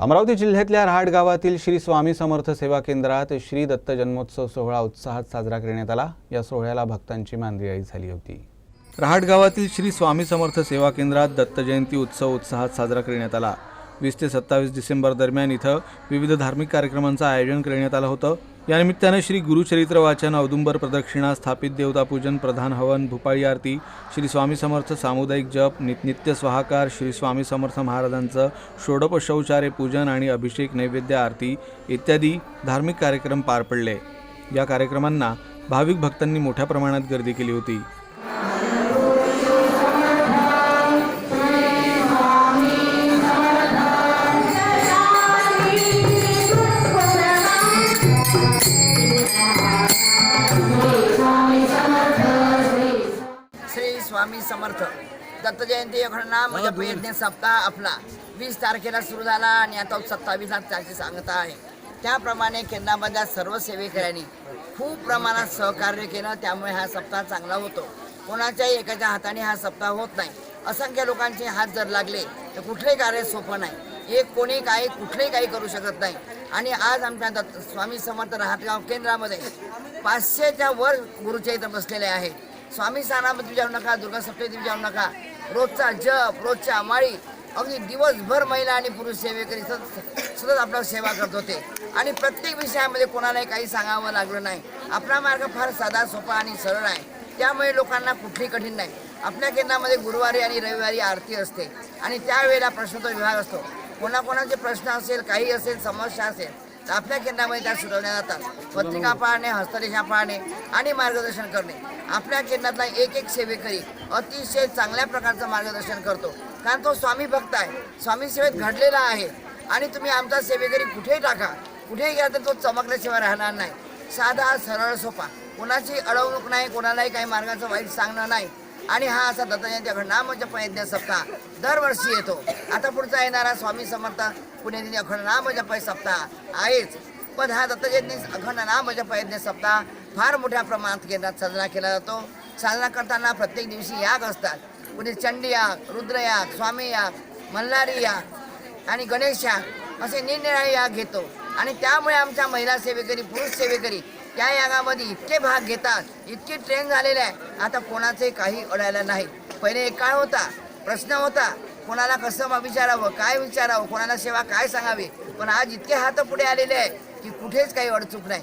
अमरावती जिल्ह्यातल्या रहाट गावातील श्री स्वामी समर्थ सेवा केंद्रात श्री दत्त जन्मोत्सव सोहळा उत्साहात साजरा करण्यात आला. या सोहळ्याला भक्तांची मांदियाळी झाली होती. रहाट गावातील श्री स्वामी समर्थ सेवा केंद्रात दत्त जयंती उत्सव उत्साहात साजरा करण्यात आला. वीस ते सत्तावीस डिसेंबर दरम्यान इथं विविध धार्मिक कार्यक्रमांचं आयोजन करण्यात आलं होतं. यानिमित्तानं श्री गुरुचरित्र वाचन औदुंबर प्रदक्षिणा स्थापित देवतापूजन प्रधान हवन भूपाळी आरती श्री स्वामी समर्थ सामुदायिक जप नित नित्य स्वाहाकार श्री स्वामी समर्थ महाराजांचं षोडपशौचारे पूजन आणि अभिषेक नैवेद्य आरती इत्यादी धार्मिक कार्यक्रम पार पडले. या कार्यक्रमांना भाविक भक्तांनी मोठ्या प्रमाणात गर्दी केली होती. स्वामी समर्थ. दत्त जयंती नाम म्हणजे यज्ञ सप्ताह आपला. वीस तारखेला सुरू झाला आणि आता सत्तावीसला त्याची सांगता आहे. त्याप्रमाणे केंद्रामधल्या सर्व सेवेकऱ्यांनी खूप प्रमाणात सहकार्य केलं. त्यामुळे हा सप्ताह चांगला होतो. कोणाच्याही एकाच्या हाताने हा सप्ताह होत नाही. असंख्य लोकांचे हात जर लागले तर कुठलेही कार्य सोपं नाही. एक कोणी काही कुठलेही काही करू शकत नाही. आणि आज आमच्या दत्त स्वामी समर्थ राहतगाव केंद्रामध्ये पाचशेच्या वर गुरुचरित्र बसलेले आहेत. स्वामी सानामध्ये जाऊ नका दुर्गा सप्तमी जाऊ नका. रोजचा जप रोजच्या माळी अगदी दिवसभर महिला आणि पुरुष सेवेकरी सतत सतत आपला सेवा करत होते. आणि प्रत्येक विषयामध्ये कोणालाही काही सांगावं लागलं नाही. आपला मार्ग फार साधा सोपा आणि सरळ आहे. त्यामुळे लोकांना कुठली कठीण नाही. आपल्या केंद्रामध्ये गुरुवारी आणि रविवारी आरती असते. आणि त्यावेळेला प्रश्नोत्तर विभाग असतो. कोणाकोणाचे प्रश्न असेल काही असेल समस्या असेल आपल्या केंद्रामध्ये त्या सुचवल्या जातात. पत्रिका पाहणे हस्तरेषा पाहणे आणि मार्गदर्शन करणे. आपल्या केंद्रातला एक एक सेवेकरी अतिशय चांगल्या प्रकारचं मार्गदर्शन करतो. कारण तो स्वामी भक्त आहे. स्वामी सेवेत घडलेला आहे. आणि तुम्ही आमचा सेवेकरी कुठेही टाका. कुठेही गेला तर तो चमकल्याशिवाय राहणार नाही. साधा सरळ सोपा. कोणाची अडवणूक नाही कोणालाही काही मार्गाचं वाईट सांगणं नाही. आणि हा असा दत्तजयंती अखंड नाम यज्ञ सप्ताह दरवर्षी येतो. आता पुढचा येणारा स्वामी समर्थ पुण्यतिथी अखंड नामजप सप्ताह आहेच. पण हा दत्तजयंती अखंड नामजप यज्ञ सप्ताह फार मोठ्या प्रमाणात केंद्रात साजरा केला जातो. साजरा करताना प्रत्येक दिवशी याग असतात. पुणे चंडी याग रुद्रयाग स्वामी याग मल्हारी याग आणि गणेश याग असे निरनिराळे याग घेतो. आणि त्यामुळे आमच्या महिला सेवेकरी पुरुष सेवेकरी त्या यागामध्ये इतके भाग घेतात इतके ट्रेन झालेले आहे. आता कोणाचे काही अडायला नाही. पहिले एक काळ होता प्रश्न होता कोणाला कसं विचारावं काय विचारावं कोणाला सेवा काय सांगावी? पण आज इतके हात पुढे आलेले आहे की कुठेच काही अडचूक नाही.